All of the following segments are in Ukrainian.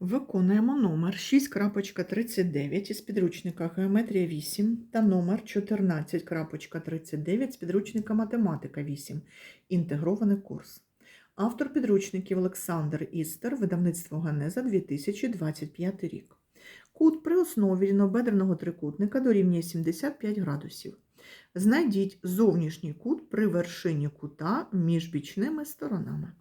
Виконуємо номер 6.39 із підручника Геометрія 8 та номер 14.39 з підручника Математика 8. Інтегрований курс. Автор підручників Олександр Істер, видавництво Генеза 2025 рік. Кут при основі рівнобедреного трикутника дорівнює 75 градусів. Знайдіть зовнішній кут при вершині кута між бічними сторонами.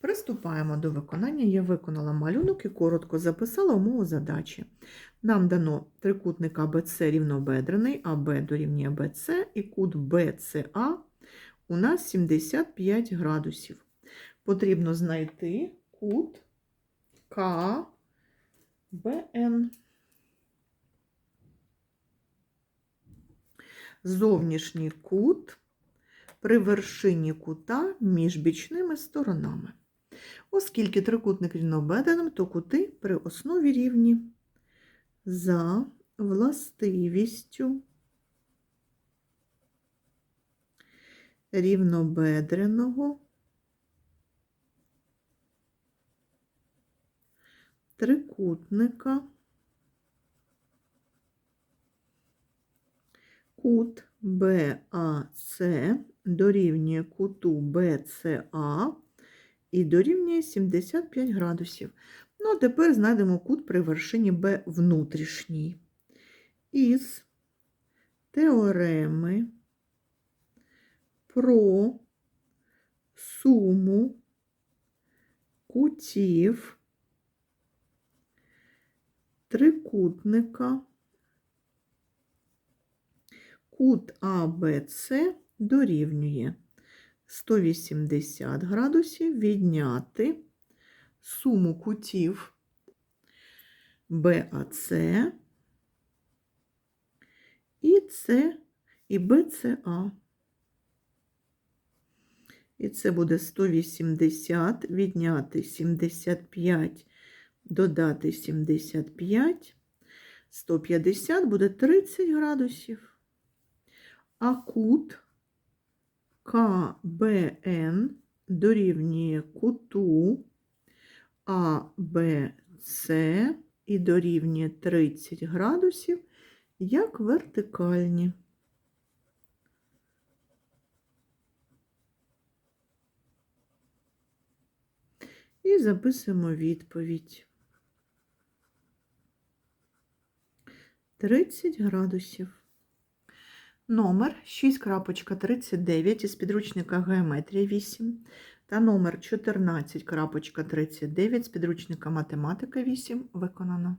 Приступаємо до виконання. Я виконала малюнок і коротко записала умову задачі. Нам дано трикутник АБЦ рівнобедрений, АБ дорівнює БЦ і кут БЦА у нас 75 градусів. Потрібно знайти кут КБН. Зовнішній кут при вершині кута між бічними сторонами. Оскільки трикутник рівнобедреним, то кути при основі рівні за властивістю рівнобедреного трикутника. Кут БАЦ дорівнює куту БЦА і дорівнює 75 градусів. Ну, а тепер знайдемо кут при вершині Б внутрішній. Із теореми про суму кутів трикутника кут АБЦ дорівнює 180 градусів відняти суму кутів БАЦ і С і БЦА. І це буде 180 відняти 75, додати 75, 150 буде 30 градусів. А кут КБН дорівнює куту АБЦ і дорівнює 30 градусів як вертикальні. І записуємо відповідь. 30 градусів. Номер 6.39 із підручника Геометрія 8 та номер 14.39 з підручника Математика 8 виконано.